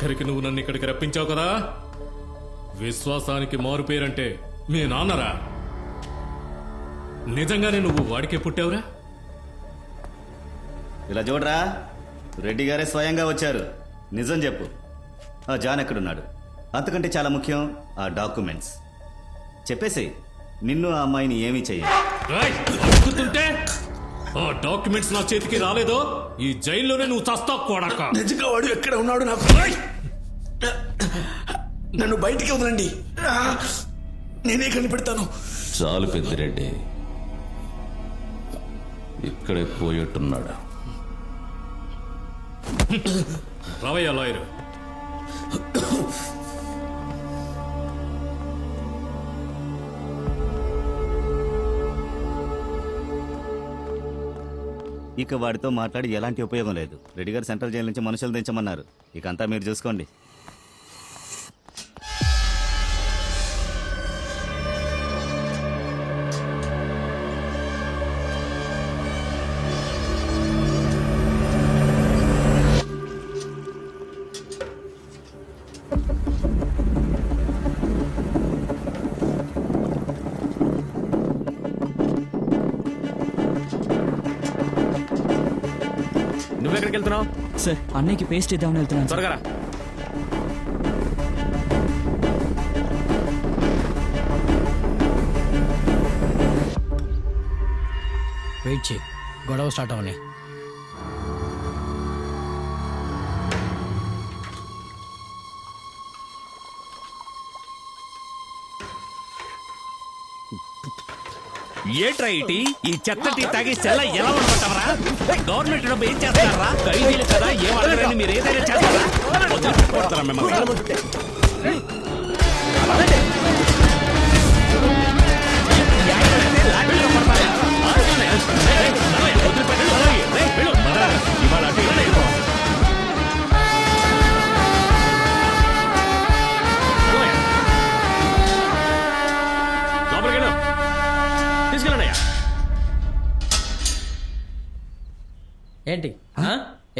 ఆఖరికి నువ్వు నన్ను ఇక్కడికి రప్పించావు కదా? విశ్వాసానికి మారు పేరంటే మీ నాన్నరా? నిజంగానే నువ్వు వాడికే పుట్టావురా? ఇలా చూడరా రెడ్డి గారే స్వయంగా వచ్చారు. నిజం చెప్పు. ఆ జాన్ ఎక్కడున్నాడు? అంతకంటే చాలా ముఖ్యం ఆ డాక్యుమెంట్స్. చెప్పేసి నిన్ను ఆ అమ్మాయిని ఏమీ చెయ్యి రాయ్, అడుగుతుంటే? ఆ డాక్యుమెంట్స్ నా చేతికి రాలేదో? ఈ జైల్లోనే నువ్వు చస్తావు కొడక. నిజంగా వాడు ఎక్కడ ఉన్నాడు నాకు నన్ను బయటికి వదలండి. నేనే కనిపెడతాను. చాలు పెద్దిరెడ్డి. ఇక్కడే పోయేట్టున్నాడు? రవయ్య లాయరు. ఇక వాడితో మాట్లాడి ఎలాంటి ఉపయోగం లేదు. రెడ్డి గారు సెంట్రల్ జైలు నుంచి మనుషులు దించమన్నారు. ఇక అంతా మీరు చూసుకోండి. నువ్వెక్కడికి వెళ్తున్నావు సార్ అన్నయ్యకి పేస్ట్ ఇద్దామని వెళ్తున్నాను. త్వరగా రా. వెయిట్ చేయి గొడవ స్టార్ట్ అవని. ఏంట్రా ఇటీ ఈ చెత్తటి తాగి సెల్ల ఎలా ఉండమంటావరా గవర్నమెంట్ డబ్బు ఏం చేస్తారా ఖైదీలు కదా ఏం అడగరని మీరు ఏదైనా చేస్తారా? వదిలిపెట్టుకోడతారా మిమ్మల్ని?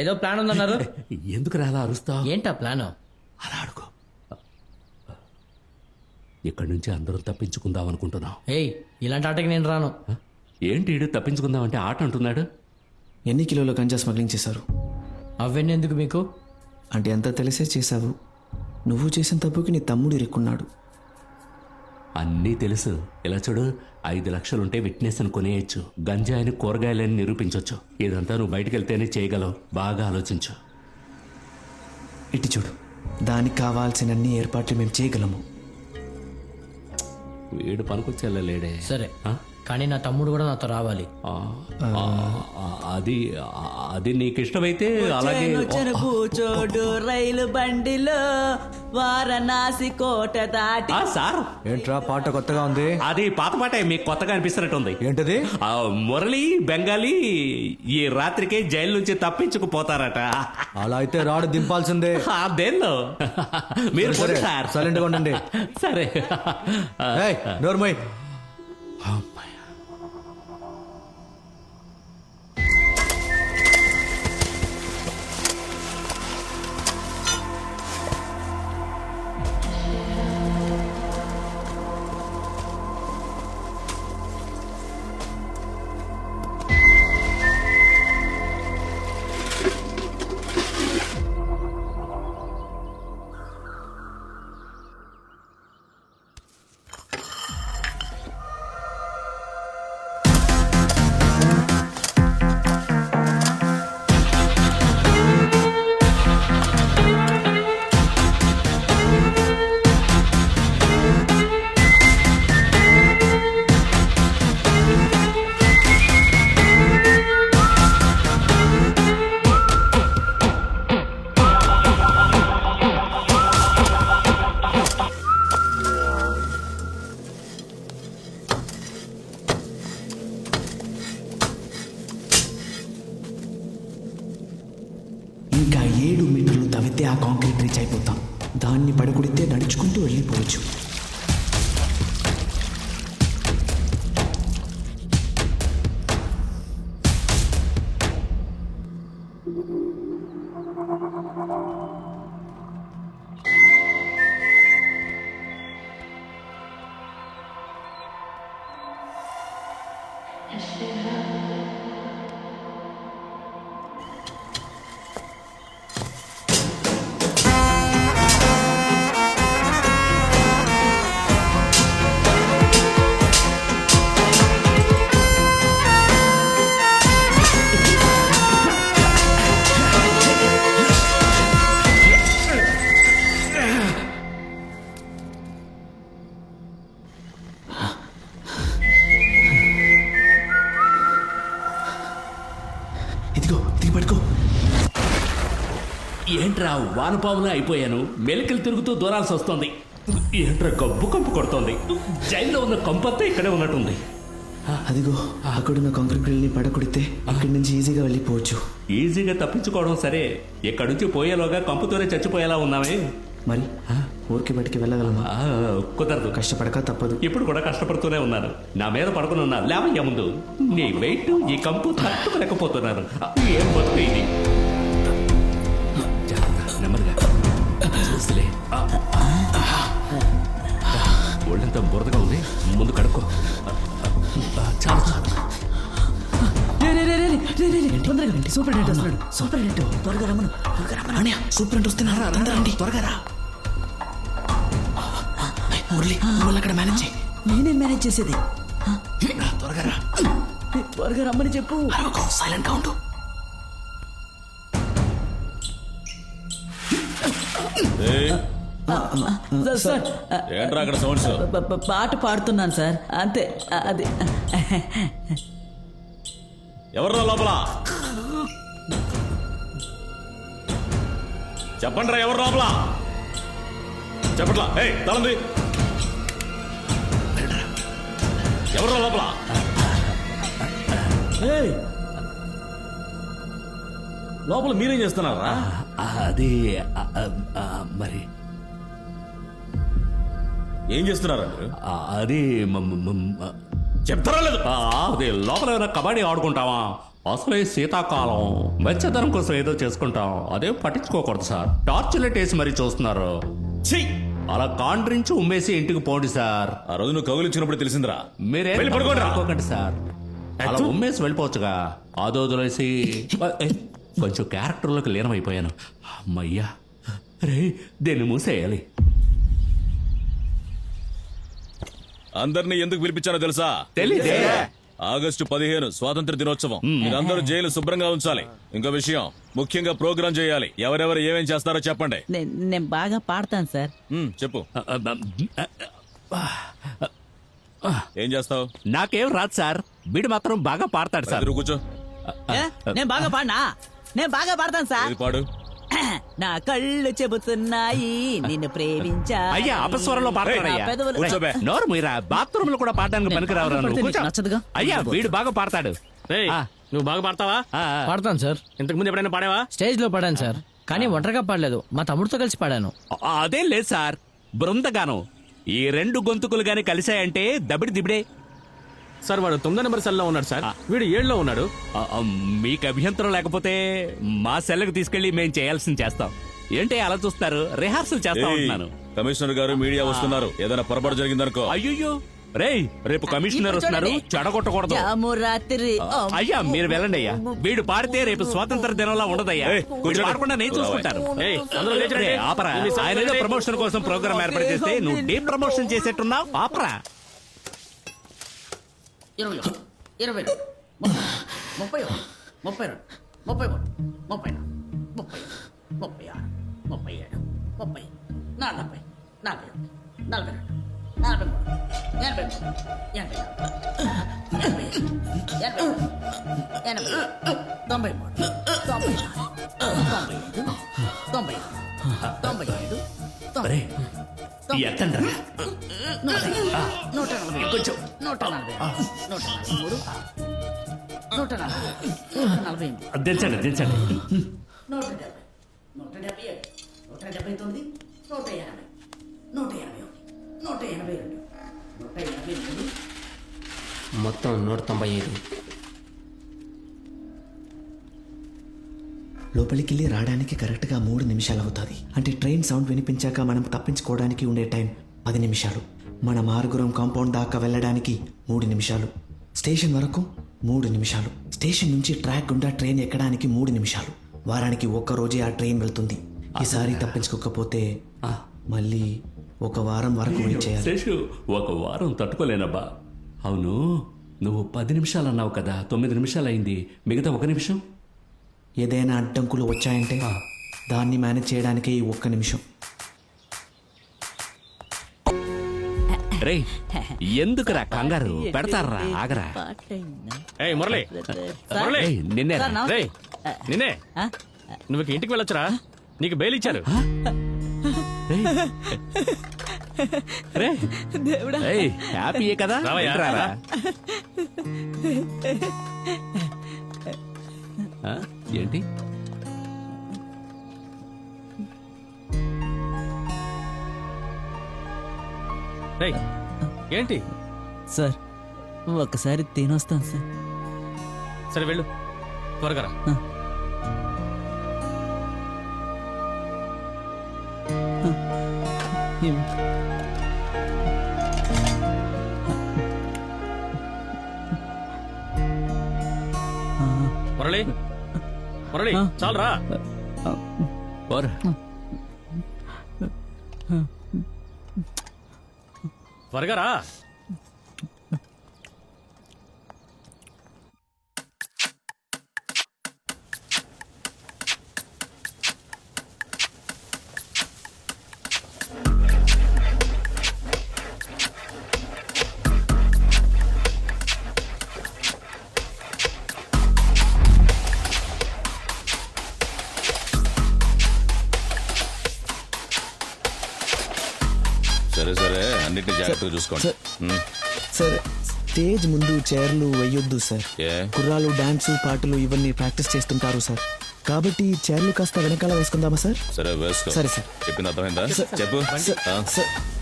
ఏదో ప్లాన్ ఉందన్నారు. ఎందుకు రాలా అరుస్తా ఏంటా ప్లాన్ అలా అడుగు. ఇక్కడి నుంచి అందరం తప్పించుకుందాం అనుకుంటున్నాం. ఏయ్ ఇలాంటి ఆటకి నేను రాను. ఏంటి ఈడు తప్పించుకుందాం అంటే ఆట అంటున్నాడు? ఎన్ని కిలోల గంజా స్మగ్లింగ్ చేశారు? అవన్నీ ఎందుకు మీకు? అంటే ఎంత తెలిసే చేశావు. నువ్వు చేసిన తప్పుకి నీ తమ్ముడు ఇరుక్కున్నాడు. అన్నీ తెలుసు. ఇలా చూడు ఐదు లక్షలుంటే విట్నెస్ అని కొనేయచ్చు. గంజాయిని కూరగాయలని నిరూపించవచ్చు ఇదంతా నువ్వు బయటికి వెళ్తేనే చేయగలవు. బాగా ఆలోచించు. ఇటు చూడు. దానికి కావాల్సిన అన్ని ఏర్పాట్లు మేము చేయగలము. వీడు పనికొచ్చేళ్ళలేడే సరే. ఆ? కానీ నా తమ్ముడు కూడా నాతో రావాలి. ఆ, ఆ, ఆ, అది ఆ, అది నీకు ఇష్టమైతే అలాగే కూచోడు రైలు బండిలో వారణాసి కోట దాటి ఆ, సార్. ఏంట్రా పాట కొత్తగా ఉంది? అది పాత పాటే మీకు కొత్తగా అనిపిస్తున్నట్టుంది. ఏంటది? ఆ, మురళి బెంగాలీ ఈ రాత్రికే జైలు నుంచి తప్పించుకుపోతారట. అలా అయితే రాడు దింపాల్సిందే. అదేందో మీరు సరే, పోండి సార్. silent గా ఉండండి. సరే. ఏయ్, నోర్మోయ్. ఏడు మీటర్లు తవ్వితే ఆ కాంక్రీట్ రీచ్ అయిపోతాం. దాన్ని పడగొడితే నడుచుకుంటూ వెళ్ళిపోవచ్చు. ఇదిగో ఏంట్రా వానపాములా అయిపోయాను? మెలికలు తిరుగుతూ దూరాల్సి వస్తుంది. ఏంట్రా గబ్బు కంపు కొడుతోంది? జైల్లో ఉన్న కంపంతా ఇక్కడే ఉన్నట్టుంది. అదిగో అక్కడున్న కాంక్రీట్ని పడగొడితే అక్కడి నుంచి ఈజీగా వెళ్ళిపోవచ్చు. ఈజీగా తప్పించుకోవడం సరే ఇక్కడి నుంచి పోయేలోగా కంపుతోనే చచ్చిపోయేలా ఉన్నామే. మరి ఊరికి బయటికి వెళ్ళగలమా? కుదరదు. కష్టపడక తప్పదు. ఇప్పుడు కూడా కష్టపడుతూనే ఉన్నాను. నా మీద పడుకుని ఉన్నా లేవయ్యా ముందు. నీ వెయిట్ ఈ కంపు తట్టుకోలేకపోతున్నాను ఏం బతుకు ఇది? ఆ. ఒళ్ళంతా బురదగా ఉంది. ముందు కడుక్కో. చాలు చాలు. సూపరింటెండెంట్ వస్తున్నాడు. త్వరగా రమ్మను. త్వరగా రమ్మను. అన్నయ్య సూపరింట్ వస్తున్నారా అందరూ రండి. త్వరగా రా. మురళి నువ్వు అక్కడ మేనేజ్ చేయి. నేనే మేనేజ్ చేసేది? త్వరగా రా. త్వరగా రమ్మని చెప్పు. సైలెంట్గా ఉండు. సార్, సార్ ఆ, ఏంట్రా అక్కడ సౌండ్స్? ప- ప- పాట పాడుతున్నాను సార్. అంతే అది. ఎవర్రా లోపల? చెప్పండి రా ఎవరు లోపల? చెప్పట్లా. ఏయ్ తలంది. ఎవరు లోపల? ఏయ్, లోపల మీరేం చేస్తున్నారా? అది మరి. ఏం చేస్తున్నారా అది చెప్తారా లేదు? అది లోపల ఏమైనా కబడ్డీ ఆడుకుంటావా అసలే శీతాకాలం. వెచ్చదనం కోసం ఏదో చేసుకుంటాం. అదేం పట్టించుకోకూడదు సార్. టార్చ్ లైట్ వేసి మరీ చూస్తున్నారు! అలా కాండ్రించి ఉమ్మేసి ఇంటికి పోండి సార్. ఆ రోజు నువ్వు కౌలిచ్చినప్పుడు తెలిసిందిరా. మీరే పడుకోండి సార్. అలా. ఉమ్మేసి వెళ్ళిపోవచ్చుగా. ఆదో వదిలేసి ఏ, కొంచెం క్యారెక్టర్లోకి లీనమైపోయాను. అమ్మయ్యా. రే దీన్ని మూసేయాలి. అందరినీ ఎందుకు పిలిపించానో తెలుసా? తెలీదే. ఆగస్టు పదిహేను స్వాతంత్ర దినోత్సవం. మీరందరూ జైలు శుభ్రంగా ఉంచాలి. ఇంకో విషయం ముఖ్యంగా ప్రోగ్రాం చేయాలి. ఎవరెవరు ఏమేం చేస్తారో చెప్పండి. నేను నేను బాగా పాడతాను సార్. ఉమ్, చెప్పు. ఏం చేస్తావు? నాకేం రాదు సార్. వీడు మాత్రం బాగా పాడతాడు సార్. ఎదురు కూర్చో. ఏ? నేను బాగా పాడినా? నేను బాగా పాడతాను సార్. పాడు? నా కళ్ళు చెబుతున్నాయి నిన్ను ప్రేమించా అయ్యా అపస్వరంలో పాడతాడయ్యా కూర్చోబే నోరు మీరా బాత్రూమ్లో కూడా పాడడానికి పనికిరావరా నువ్వు పడితే కూర్చో. నీకు నచ్చదుగా? అయ్యా వీడు బాగా పాడతాడు. ఆ, నువ్వు బాగా పాడతావా? ఆ, ఆ. పాడతాను సార్. ఇంతకు ముందు ఎప్పుడైనా పాడావా? స్టేజ్లో పాడాను సార్. కానీ ఒంటరిగా పాడలేదు. మా తమ్ముడితో కలిసి పాడాను. అదేం లేదు సార్. బృందగానం. ఈ రెండు గొంతుకులు గాని కలిశాయంటే దబిడి దిబిడే. సార్ వాడు తొమ్మిదో నెంబర్ సెల్లో ఉన్నాడు సార్. వీడు ఏడులో ఉన్నాడు. ఆ, ఆ, మీకు అభ్యంతరం లేకపోతే మా సెల్లకు తీసుకెళ్ళి మేము చేయాల్సింది చేస్తాం. ఏంటి అలా చూస్తారు రిహార్సల్ చేస్తా ఏయ్, ఉంటున్నాను. కమిషనర్ గారు మీడియా వస్తున్నారు. ఏదైనా పొరపాటు జరిగిందనుకో. అయ్యో రేయ్ రేపు కమిషనర్ వస్తున్నారు చెడగొట్టకూడదు. రాత్రి. అయ్యా మీరు వెళ్ళండి అయ్యా. వీడు పాడితే రేపు స్వాతంత్ర దినంలా ఉండదయ్యా. ఏయ్, వీడు కూర్చోండి. పాడకుండా నేను చూసుకుంటాను. ఏయ్, అందరూ లేచి రండి. రేయ్, ఆపరా ఆయన ఏదో. ప్రమోషన్ కోసం ప్రోగ్రామ్ ఏర్పాటు చేస్తే నువ్వు డీప్ ప్రమోషన్ చేసేట్టున్నావు ఆపరా. ఇరవై ఒకటి, ఇరవై రెండు, ముప్పై ఒకటి, ముప్పై రెండు ముప్పై మూడు ముప్పై నాలుగు ముప్పై ఐదు, ముప్పై ఆరు ముప్పై ఏడు ముప్పై నలభై నలభై ఒకటి నలభై రెండు నలభై మూడు ఎనభై మూడు ఎనభై నాలుగు ఎనభై ఐదు, ఎనభై ఆరు, ఎనభై ఏడు, తొంభై మూడు తొంభై నాలుగు తొంభై ఐదు తొంభై ఆరు తొంభై ఏడు తొంభై రే ఎత్తండ్రా నూట నూట నలభై. కొంచెం. నూట నలభై. నూట నలభై మూడు. నూట నలభై. నూట నలభై దించండి దించండి నూట డెబ్బై. ఎనభై తొమ్మిది. నూట ఎనభై నూట ఎనభై ఒకటి. నూట ఎనభై రెండు. నూట ఎనభై మూడు. మొత్తం నూట తొంభై ఐదు. లోపలికి వెళ్ళి రావడానికి కరెక్ట్గా మూడు నిమిషాలు అవుతుంది. అంటే ట్రైన్ సౌండ్ వినిపించాక మనం తప్పించుకోవడానికి ఉండే టైం పది నిమిషాలు. మనం ఆరుగురం కాంపౌండ్ దాకా వెళ్ళడానికి మూడు నిమిషాలు. స్టేషన్ వరకు మూడు నిమిషాలు. స్టేషన్ నుంచి ట్రాక్ గుండా ట్రైన్ ఎక్కడానికి మూడు నిమిషాలు. వారానికి ఒక్క రోజే ఆ ట్రైన్ వెళ్తుంది. ఈసారి తప్పించుకోకపోతే మళ్ళీ ఒక వారం వరకు వెయిట్ చేయాలి. శేషు ఒక వారం తట్టుకోలేనబ్బా. అవును నువ్వు పది నిమిషాలు అన్నావు కదా తొమ్మిది నిమిషాలు అయింది మిగతా ఒక నిమిషం? ఏదైనా అడ్డంకులు వచ్చాయంటే దాన్ని మేనేజ్ చేయడానికే ఈ ఒక్క నిమిషం. రే ఎందుకురా కంగారు? పెడతారా? ఆగరా. ఏయ్ మురళి. మురళి. నిన్నే రా. సార్, నమస్తే. రేయ్ నిన్నే. నువ్వు ఇక ఇంటికి వెళ్ళొచ్చురా? నీకు బెయిల్ ఇచ్చారు. రే ఏయ్, హ్యాపీయే కదా? రావయ్యా, ఏంట్రా రా? ఆ, ఏంటి? రేయ్ ఏంటి? సార్ ఒక్కసారి తినొస్తాను సార్. సరే వెళ్ళు. త్వరగా రా. మురళి మురళి చాలరా. త్వరగా రా. జాగ్రత్తగా చూసుకోండి. ఉమ్. సార్ స్టేజ్ ముందు చైర్లు వేయొద్దు సార్. ఏ కుర్రాలు డాన్సు పాటలు ఇవన్నీ ప్రాక్టీస్ చేస్తుంటారు సార్. కాబట్టి చైర్లు కాస్త వెనకాల వేసుకుందామా సార్? సరే వేసుకో. సరే, సార్. చెప్పింది అర్థమైందా? చెప్పు. ఆ, సార్ ఉమ్.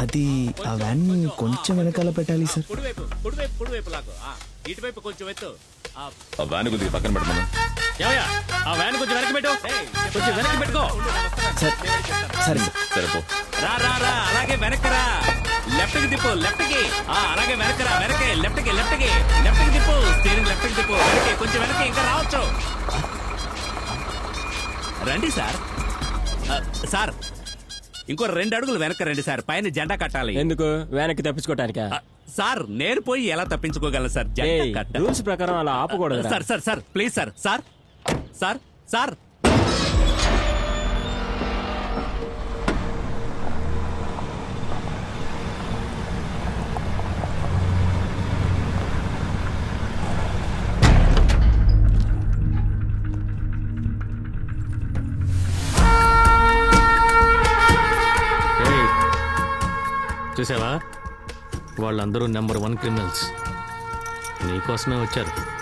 అది ఆ వ్యాన్ కొంచెం వెనకాల పెట్టాలి సార్. కుడివైపు కుడివైపు కుడివైపు లాగు. ఆ, ఇటువైపు కొంచెం ఎత్తు. ఆ, ఆ వ్యాన్ కొద్దిగా పక్కన పెట్టమను. ఏమయ్యా? ఆ వ్యాన్ కొంచెం వెనక్కి పెట్టు. కొంచెం వెనక్కి పెట్టుకో. సార్ సరే సార్. సరే పో. రా రా రా అలాగే వెనక్కి రా. లెఫ్ట్కి తిప్పు లెఫ్ట్కి ఆ అలాగే వెనక్కి రా వెనక్కి లెఫ్ట్కి లెఫ్ట్కి లెఫ్ట్కి తిప్పు స్టీరింగ్ లెఫ్ట్కి తిప్పు వెనక్కి కొంచెం వెనక్కి ఇంకా రావచ్చు. రండి సార్. ఆ, సార్ ఇంకో రెండు అడుగులు వెనక్కి రండి సార్. పైన జెండా కట్టాలి. ఎందుకు? వెనక్కి తప్పించుకోవటానికా ఆ, సార్ నేను పోయి ఎలా తప్పించుకోగలను సార్? జెండా కట్ట. రూల్స్ ప్రకారం అలా ఆపకూడదు sir sir sir please sir. Sir sir sir. చూసావా? వాళ్ళందరూ నెంబర్ వన్ క్రిమినల్స్. నీకోసమే వచ్చారు.